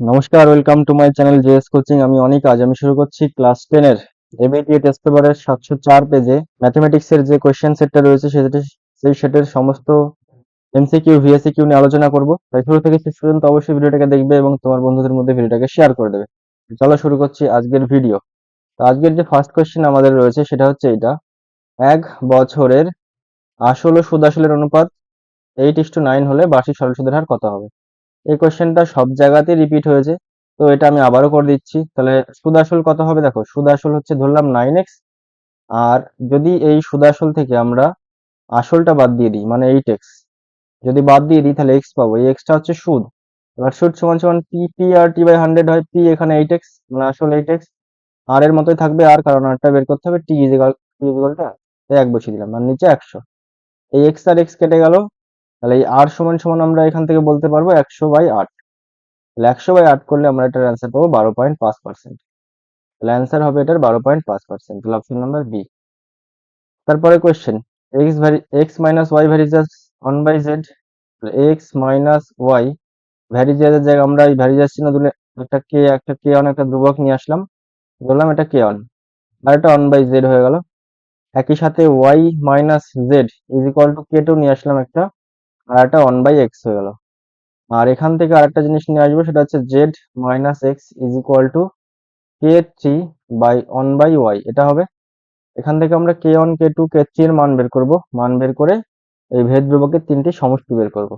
নমস্কার welcome to my channel JS coaching আমি অনেক, আজ আমি শুরু করছি ক্লাস টেন এর এবিটি টেস্ট পেপারের সাতশো চার পেজে ম্যাথমেটিক্স এর যে কোয়েশ্চেন সেটটা রয়েছে, সেটা, সেই সেটের সমস্ত এমসিকিউ ভিএসিকিউ নিয়ে আলোচনা করব। তাই শুরু থেকে শেষ পর্যন্ত অবশ্যই ভিডিওটাকে দেখবে এবং তোমার বন্ধুদের মধ্যে ভিডিওটাকে শেয়ার করে দেবে। চলো শুরু করছি আজকের ভিডিও তো আজকের যে ফার্স্ট কোয়েশ্চেন আমাদের রয়েছে, সেটা হচ্ছে এটা এক বছরের আসল ও সুদ আসলের অনুপাত এইট ইস টু নাইন হলে বার্ষিক সরল সুদের হার কত হবে? এই কোশ্চেনটা সব জায়গাতেই রিপিট হয়েছে। তো এটা আমি আবারও করে দিচ্ছি। তাহলে সুদ আসল কত হবে? দেখো সুদ আসল হচ্ছে ধরলাম নাইন এক্স আর যদি এই সুদ আসল থেকে আমরা আসলটা বাদ দিয়ে দিই মানে এইট এক্স যদি বাদ দিয়ে দিই, তাহলে এক্স পাবো। এই এক্সটা হচ্ছে সুদ। এবার সুদ সমান সমান P P R T by hundred হয় পি এখানে এইট এক্স মানে আসল এইট এক্স আর এর মতোই থাকবে আর কারণ আরটা বের করতে হবে টি ইজিকাল টি ইজিকালটা এক বসিয়ে দিলাম আর নিচে একশো। এই এক্স আর এক্স কেটে গেল তাহলে এই আর সমান সমান আমরা এখান থেকে বলতে পারব একশো বাই আট। তাহলে একশো বাই আট করলে আমরা এটার অ্যান্সার পাবো বারো পয়েন্ট পাঁচ পার্সেন্ট তাহলে অ্যান্সার হবে এটার বারো পয়েন্ট পাঁচ পার্সেন্ট তাহলে অপশন নাম্বার বি তারপরে question X vary X minus Y varies one by Z X minus Y ভ্যারিজাসের জায়গায় আমরা এই ভ্যারিজাস চিহ্ন দিলে একটা কে একটা কে অন একটা ধ্রুবক নিয়ে আসলাম। বললাম এটা কে অন আর এটা ওয়ান বাই জেড হয়ে গেল। একই সাথে Y minus Z is equal to K two নিয়ে আসলাম একটা। আর একটা ওয়ান বাই এক্স হয়ে গেল। আর এখান থেকে আরেকটা জিনিস নিয়ে আসব, সেটা হচ্ছে Z minus X is equal to K three by one by Y এটা হবে। এখান থেকে আমরা K one K two K three এর মান বের করব। মান বের করে এই ভেদ ধ্রুবকের তিনটি সমষ্টি বের করব।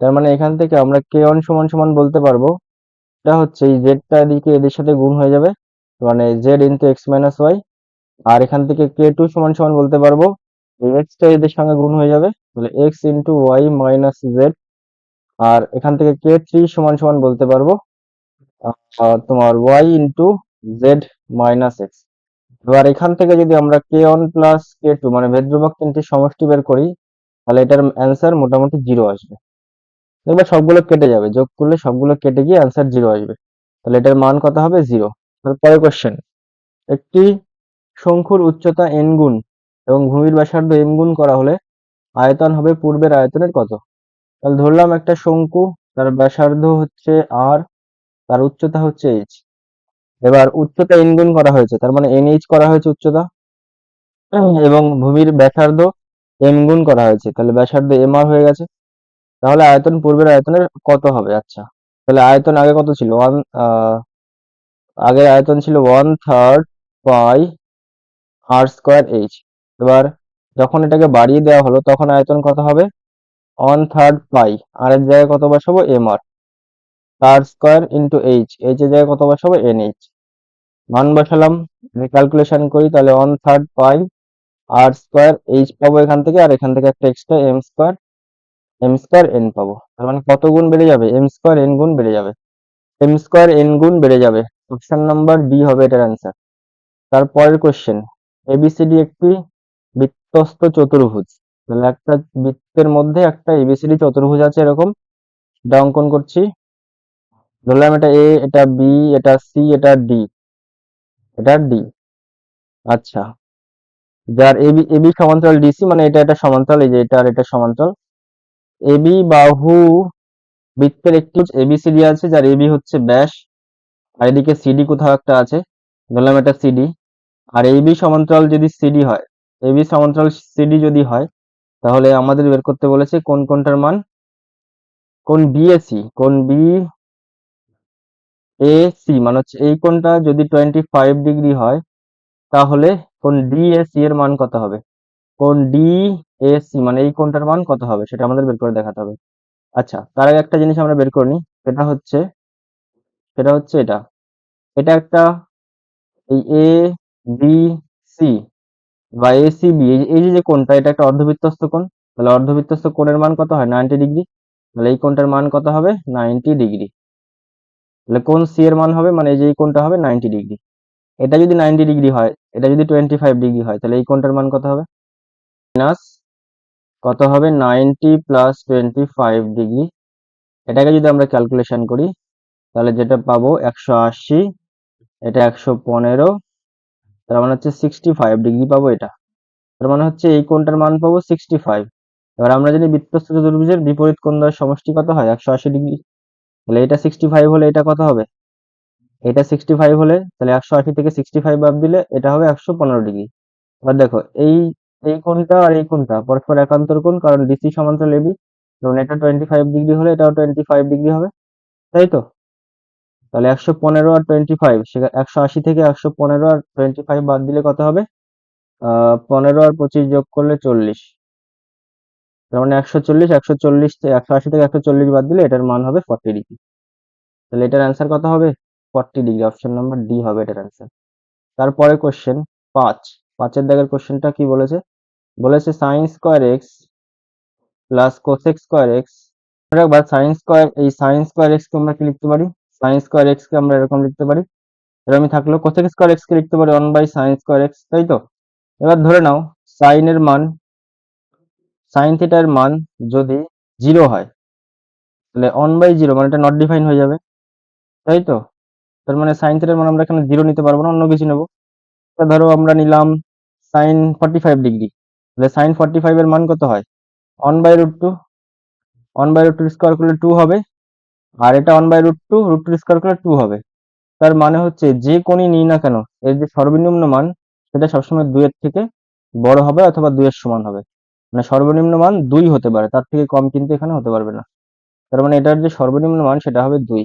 তার মানে এখান থেকে আমরা কে ওয়ান সমান সমান বলতে পারব, এটা হচ্ছে এই জেডটা এদিকে এদের সাথে গুণ হয়ে যাবে। মানে Z into X minus Y আর এখান থেকে কে টু সমান সমান বলতে পারব, এই এক্সটা এদের সঙ্গে গুণ হয়ে যাবে। তাহলে X into Y minus Z আর এখান থেকে কে থ্রি সমান সমান বলতে পারব তোমার Y into Z minus X এবার এখান থেকে যদি আমরা K one plus K two মানে ভেদ তিনটি সমষ্টি বের করি, তাহলে এটার অ্যান্সার মোটামুটি জিরো আসবে। এবার সবগুলো কেটে যাবে, যোগ করলে সবগুলো কেটে গিয়ে অ্যান্সার জিরো আসবে। তাহলে এটার মান কত হবে? জিরো তারপরে কোশ্চেন একটি শঙ্কুর উচ্চতা এন গুণ এবং ভূমির ব্যাসার্ধ এম গুণ করা হলে আয়তন হবে পূর্বের আয়তনের কত? তাহলে ধরলাম একটা শঙ্কু, তার ব্যাসার্ধ হচ্ছে আর তার উচ্চতা হচ্ছে এইচ এবার উচ্চতা এন গুণ করা হয়েছে, তার মানে এন এইচ করা হয়েছে উচ্চতা। এবং ভূমির ব্যাসার্ধ এম গুণ করা হয়েছে, তাহলে ব্যাসার্ধ এম আর হয়ে গেছে। তাহলে আয়তন পূর্বের আয়তনের কত হবে? আচ্ছা তাহলে আয়তন আগে কত ছিল? ওয়ান আগের আয়তন ছিল one third pi R square H এবার যখন এটাকে বাড়িয়ে দেওয়া হলো, তখন আয়তন কত হবে? ওয়ান থার্ড পাই আর এর জায়গায় কত বসাবো? M R R square into H H এর জায়গায় কত বসাবো? এন এইচ মান বসালাম ক্যালকুলেশন করি, তাহলে one third pi R square H পাবো এখান থেকে, আর এখান থেকে একটা extra M square M square N পাবো। তার মানে কত গুণ বেড়ে যাবে? এম স্কোয়ার এন গুণ বেড়ে যাবে। এম স্কোয়ার এন গুণ বেড়ে যাবে। অপশন নাম্বার ডি হবে এটার অ্যান্সার তারপরের কোয়েশ্চেন এবিসিডি একটি বৃত্তস্ত চতুর্ভুজ। তাহলে একটা বৃত্তের মধ্যে একটা এবিসিডি চতুর্ভুজ আছে এরকম। এটা অঙ্কন করছি। ধরলাম এটা এ এটা বি এটা সি এটা ডি এটা ডি আচ্ছা। যার এবি এবি সমান্তরাল ডিসি মানে এটা এটা সমান্তরাল, এই যে এটা আর এটা সমান্তরাল। এবি বাহু বৃত্তের একটি এবিসিডি আছে, যার এবি হচ্ছে ব্যাস। আর এদিকে সিডি কোথাও একটা আছে। ধরলাম এটা সিডি আর এবি সমান্তরাল যদি সিডি হয় এবি সমান্তরাল সিডি যদি হয়, তাহলে আমাদের বের করতে বলেছে কোন কোনটার মান? কোন বিএসি কোন বি এ সি মানে হচ্ছে এই কোণটা যদি টোয়েন্টি ফাইভ ডিগ্রি হয়, তাহলে কোন ডিএসি এর মান কত হবে? কোন ডিএসি মানে এই কোণটার মান কত হবে? সেটা আমাদের বের করে দেখাতে হবে। আচ্ছা তার আগে একটা জিনিস আমরা বের করে নিই, সেটা হচ্ছে সেটা হচ্ছে এটা। এটা একটা এই এ বি সি বা এ সি এই যে যে এটা একটা অর্ধবৃত্তস্ত কোণ। তাহলে অর্ধবৃত্তস্ত কোণের মান কত হয়? নাইনটি ডিগ্রি তাহলে এই কোণটার মান কত হবে? নাইনটি ডিগ্রি তাহলে কোন সি এর মান হবে? মানে এই যে, এই কোণটা হবে নাইনটি ডিগ্রি এটা যদি নাইনটি ডিগ্রি হয়, এটা যদি টোয়েন্টি ফাইভ ডিগ্রি হয়, তাহলে এই কোণটার মান কত হবে? মাইনাস কত হবে? Ninety plus twenty five degree এটাকে যদি আমরা ক্যালকুলেশন করি, তাহলে যেটা পাবো, একশো আশি, এটা একশো পনেরো তার মানে হচ্ছে সিক্সটি ফাইভ ডিগ্রি পাবো এটা। তার মানে হচ্ছে এই কোণটার মান পাবো সিক্সটি ফাইভ এবার আমরা জানি বৃত্তস্থ চতুর্ভুজের বিপরীত কোণ দ্বয়ের সমষ্টি কত হয়? একশো আশি ডিগ্রি তাহলে এটা সিক্সটি ফাইভ হলে এটা কত হবে? এটা সিক্সটি ফাইভ হলে তাহলে একশো আশি থেকে সিক্সটি ফাইভ বাদ দিলে এটা হবে একশো পনেরো ডিগ্রি এবার দেখো, এই এই কোণটা আর এই কোণটা, পরস্পর একান্তর কোণ, কারণ ডিসি সমান্তরাল এবি এবং এটা টোয়েন্টি ফাইভ ডিগ্রি হলে এটাও টোয়েন্টি ফাইভ ডিগ্রি হবে। তাই তো? তাহলে একশো পনেরো আর টোয়েন্টি ফাইভ সেখানে একশো আশি থেকে একশো পনেরো আর টোয়েন্টি ফাইভ বাদ দিলে কত হবে? পনেরো আর পঁচিশ যোগ করলে চল্লিশ। তার মানে একশো চল্লিশ একশো চল্লিশ একশো আশি থেকে একশো চল্লিশ বাদ দিলে এটার মান হবে ফর্টি ডিগ্রি তাহলে এটার অ্যান্সার কত হবে? Forty degree option number D হবে এটার অ্যান্সার তারপরে কোশ্চেন পাঁচ। পাঁচের দাগের কোশ্চেনটা কি বলেছে? বলেছে sine square X plus cosec square X একবার সাইন স্কোয়ার এই সাইন স্কোয়ার এক্স কে আমরা কি লিখতে পারি? সাইন স্কোয়ার এক্স কে আমরা এরকম লিখতে পারি। এরকমই থাকল কোসেক স্কোয়ার এক্স কে লিখতে পারি one by sine square X তাই তো? এবার ধরে নাও সাইনের মান সাইন থিটার মান যদি জিরো হয়, তাহলে ওয়ান বাই জিরো মানে এটা নট ডিফাইন হয়ে যাবে, তাই তো? তার মানে সাইন থিটার মান আমরা এখানে জিরো নিতে পারব না, অন্য কিছু নেব। ধরো আমরা নিলাম সাইন ফর্টি ফাইভ ডিগ্রি তাহলে সাইন ফর্টি ফাইভ এর মান কত হয়? One by root two one by root two square করলে টু হবে আর এটা one by root two root two square করলে টু হবে। তার মানে হচ্ছে যে কোণই নিই না কেন, এর যে সর্বনিম্ন মান, সেটা সবসময় দুইয়ের থেকে বড় হবে অথবা দুইয়ের সমান হবে। মানে সর্বনিম্ন মান দুই হতে পারে, তার থেকে কম কিন্তু এখানে হতে পারবে না। তার মানে এটার যে সর্বনিম্ন মান, সেটা হবে দুই।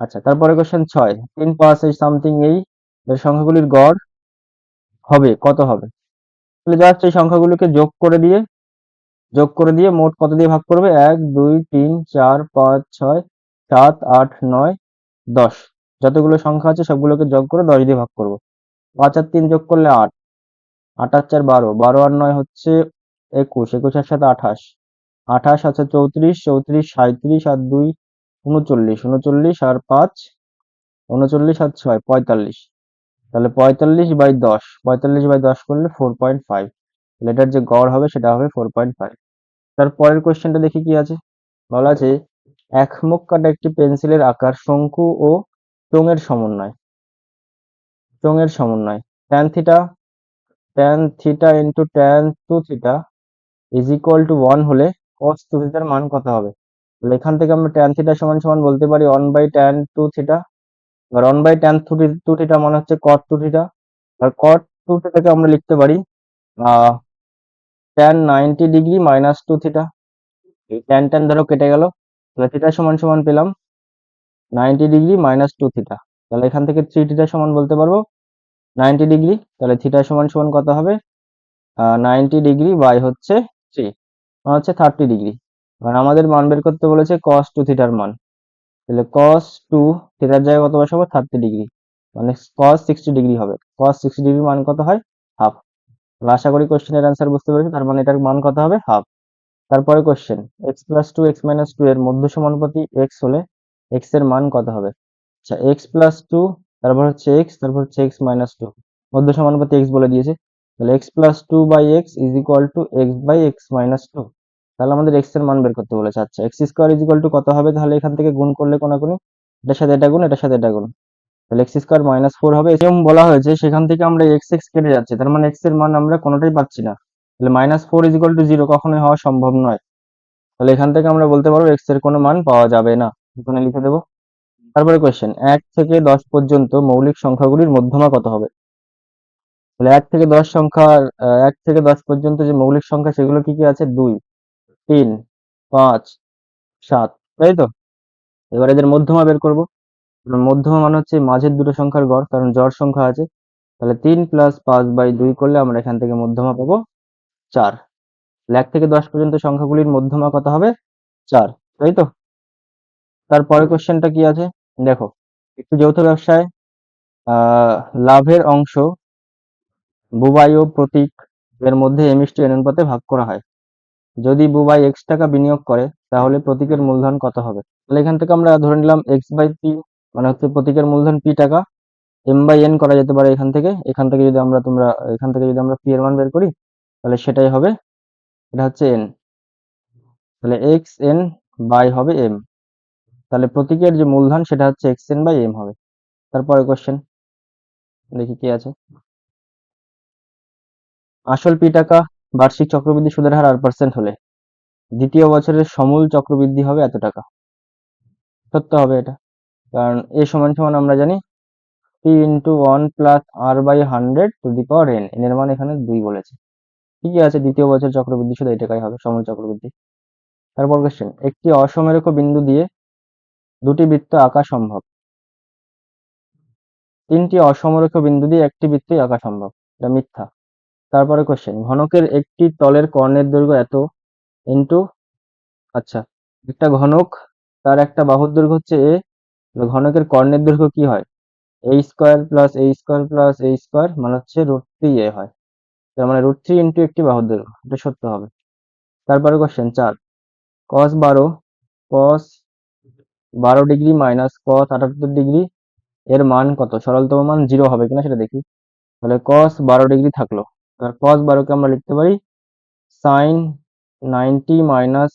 আচ্ছা তারপরে কোশ্চেন ছয় তিন পাঁচ এই সামথিং এই, এর সংখ্যাগুলির গড় হবে, কত হবে? তাহলে জাস্ট এই সংখ্যাগুলোকে যোগ করে দিয়ে, যোগ করে দিয়ে মোট কত দিয়ে ভাগ করবে? এক, দুই, তিন, চার, পাঁচ, ছয় সাত, আট, নয়, দশ। যতগুলো সংখ্যা আছে, সবগুলোকে যোগ করে দশ দিয়ে ভাগ করব। পাঁচ আর তিন যোগ করলে আট। আট আর চার, বারো। বারো আর নয় হচ্ছে একুশ। একুশের সাথে আঠাশ। আঠাশ আছে চৌত্রিশ চৌত্রিশ সাঁত্রিশ আর দুই, উনচল্লিশ। উনচল্লিশ আর পাঁচ, উনচল্লিশ আর ছয়, পঁয়তাল্লিশ। তাহলে পঁয়তাল্লিশ বাই দশ। পঁয়তাল্লিশ বাই দশ করলে ফোর পয়েন্ট ফাইভ। এটার যে গড় হবে, সেটা হবে ফোর পয়েন্ট ফাইভ। তার পরের কোয়েশ্চেনটা দেখি কি আছে? বলা আছে এক মুখ কাটা একটি পেন্সিলের আকার শঙ্কু ও চোঙের সমন্বয়। চোঙের সমন্বয়। Tan theta tan theta into tan two theta is equal to one হলে cos টু থিটার মান কত হবে? তাহলে এখান থেকে আমরা ট্যান থিটা সমান সমান বলতে পারি one by tan two theta এবার one by tan two theta মানে হচ্ছে cot টু থিটা আর cot টু থিটাকে আমরা লিখতে পারি tan ninety degree minus two theta এই ট্যান ট্যান ধরো কেটে গেল। তাহলে থিটা সমান সমান পেলাম ninety degree minus two theta তাহলে এখান থেকে থ্রি থিটা সমান বলতে পারব। নাইনটি ডিগ্রি তাহলে থিটা সমান সমান কত হবে? নাইনটি ডিগ্রি বাই হচ্ছে থ্রি মানে হচ্ছে থার্টি ডিগ্রি এবার আমাদের মান বের করতে বলেছে cos টু থিটার মান। তাহলে cos টু থিটার জায়গায় কত বসাবো? থার্টি ডিগ্রি মানে cos সিক্সটি ডিগ্রি হবে। cos সিক্সটি ডিগ্রি মান কত হয়? হাফ আশা করি কোশ্চেনের অ্যান্সার বুঝতে পেরেছি। তার মানে এটার মান কত হবে? হাফ তারপরে question X plus two X minus two এর মধ্য সমানুপাতি এক্স হলে এক্সের মান কত হবে? আচ্ছা এক্স প্লাস টু তারপর হচ্ছে এক্স তারপর হচ্ছে এক্স মাইনাস টু মধ্য সমানুপাতি এক্স বলে দিয়েছে। তাহলে X plus two by X is equal to X by X minus two তাহলে আমাদের এক্সের মান বের করতে বলেছে। আচ্ছা X square is equal to কত হবে? তাহলে এখান থেকে গুণ করলে কোনাকুনি? এটার সাথে এটা গুণ, এটার সাথে এটা গুণ। তাহলে এক্স স্কোয়ার মাইনাস ফোর হবে। এরকম বলা হয়েছে, সেখান থেকে আমরা এক্স এক্স কেটে যাচ্ছে। তার মানে এক্সের মান আমরা কোনোটাই পাচ্ছি না। তাহলে minus four is equal to zero কখনোই হওয়া সম্ভব নয়। তাহলে এখান থেকে আমরা বলতে পারব এক্সের কোনো মান পাওয়া যাবে না। এখানে লিখে দেবো। তারপরে কোয়েশ্চেন এক থেকে দশ পর্যন্ত মৌলিক সংখ্যাগুলির মধ্যমা কত হবে? তাহলে এক থেকে দশ সংখ্যার এক থেকে দশ পর্যন্ত যে মৌলিক সংখ্যা, সেগুলো কি কি আছে? দুই, তিন, পাঁচ, সাত, তাই তো? এবার এদের মধ্যমা বের করব। মধ্যমা মানে হচ্ছে মাঝের দুটো সংখ্যার গড়, কারণ জড় সংখ্যা আছে। তাহলে তিন প্লাস পাঁচ বাই দুই করলে আমরা এখান থেকে মধ্যমা পাবো চার। এক থেকে দশ পর্যন্ত সংখ্যাগুলির মধ্যমা কত হবে? চার। তাই তো? তারপরে কোশ্চেনটা কি আছে? দেখো, একটু যৌথ ব্যবসায় লাভের অংশ বুবাই ও প্রতীক এর মধ্যে এমিষ্টি অনুপাতে ভাগ করা হয়। যদি বুবাই এক্স টাকা বিনিয়োগ করে, তাহলে প্রতীকের মূলধন কত হবে? তাহলে এখান থেকে আমরা ধরে নিলাম এক্স বাই পি মানে হচ্ছে প্রতীকের মূলধন পি টাকা এম বাই এন করা যেতে পারে এখান থেকে। এখান থেকে যদি আমরা তোমরা, এখান থেকে যদি আমরা পি এর মান বের করি তাহলে সেটাই হবে। এটা হচ্ছে এন তাহলে এক্স এন বাই হবে এম তাহলে প্রতীকের যে মূলধন সেটা হচ্ছে এক্স এন বাই এম হবে। তারপরে কোশ্চেন দেখি কি আছে। আসল পি টাকা বার্ষিক চক্রবৃদ্ধি সুদের হার আট পার্সেন্ট হলে দ্বিতীয় বছরের সমূল চক্রবৃদ্ধি হবে এত টাকা। সত্য হবে এটা। কারণ এ সমান সমান আমরা জানি P into one plus r by hundred to the power n n এর মান এখানে দুই বলেছে। ঠিকই আছে দ্বিতীয় বছর চক্রবৃদ্ধি? শুধু এটাই হবে, সময় চক্রবৃদ্ধি। তারপর কোশ্চেন একটি অসমরেখ বিন্দু দিয়ে দুটি বৃত্ত আঁকা সম্ভব। তিনটি অসমরেখ বিন্দু দিয়ে একটি বৃত্তই আঁকা সম্ভব, এটা মিথ্যা। তারপরে কোশ্চেন ঘনকের একটি তলের কর্ণের দৈর্ঘ্য এত ইন্টু আচ্ছা একটা ঘনক, তার একটা বাহুর দৈর্ঘ্য হচ্ছে এ ঘনকের কর্ণের দৈর্ঘ্য কি হয়? A square plus a square plus a square মানে হচ্ছে রুট থ্রি এ হয়। তার মানে রুট থ্রি ইন্টু একটি দৈর্ঘ্য এটা সত্য হবে। তারপরে কোশ্চেন চার। কস বারো কস বারো ডিগ্রি মাইনাস কস আটাত্তর ডিগ্রি এর মান কত? সরলতম মান জিরো হবে কিনা সেটা দেখি। তাহলে কস বারো ডিগ্রি থাকল। এবার কস বারোকে আমরা লিখতে পারি sine ninety minus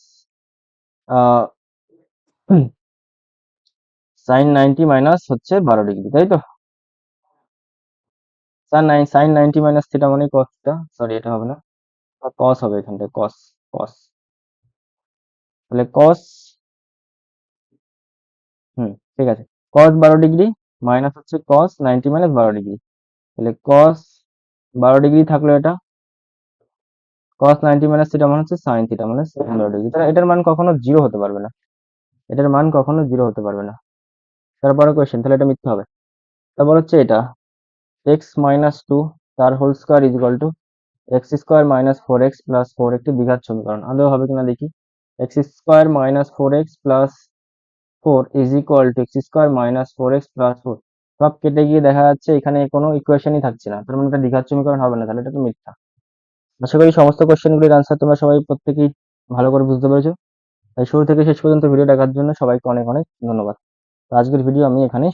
sine ninety minus হচ্ছে বারো ডিগ্রি তাই তো? Sine nine, sine ninety minus theta মানে কস থিটা। সরি এটা হবে না। কস হবে এখানটা কস কস তাহলে কস হুম, ঠিক আছে। কস বারো ডিগ্রি মাইনাস হচ্ছে কস নাইনটি মাইনাস বারো ডিগ্রি। তাহলে কস বারো ডিগ্রি থাকল এটা। কস নাইনটি মাইনাস থিটা মানে হচ্ছে সাইন থিটা মানে সাইন বারো ডিগ্রি। তাহলে এটার মান কখনো জিরো হতে পারবে না। এটার মান কখনো জিরো হতে পারবে না। তারপরে কোয়েশ্চেন তাহলে এটা মিথ্যা হবে। তারপর হচ্ছে এটা। এক্স মাইনাস টু তার whole square is equal to x square minus four x plus four একটি দ্বিঘাত সমীকরণ। আদৌ হবে কিনা দেখি। X square minus four x plus four is equal to x square minus four x plus four সব কেটে গিয়ে দেখা যাচ্ছে এখানে কোনো ইকুয়েশনই থাকছে না। তার মানে এটা দ্বিঘাত সমীকরণ হবে না, তাহলে এটা তো মিথ্যা। আশা করি সমস্ত কোশ্চেনগুলির আনসার তোমরা সবাই প্রত্যেকেই ভালো করে বুঝতে পেরেছ। তাই শুরু থেকে শেষ পর্যন্ত ভিডিও দেখার জন্য সবাইকে অনেক অনেক ধন্যবাদ। তো আজকের ভিডিও আমি এখানে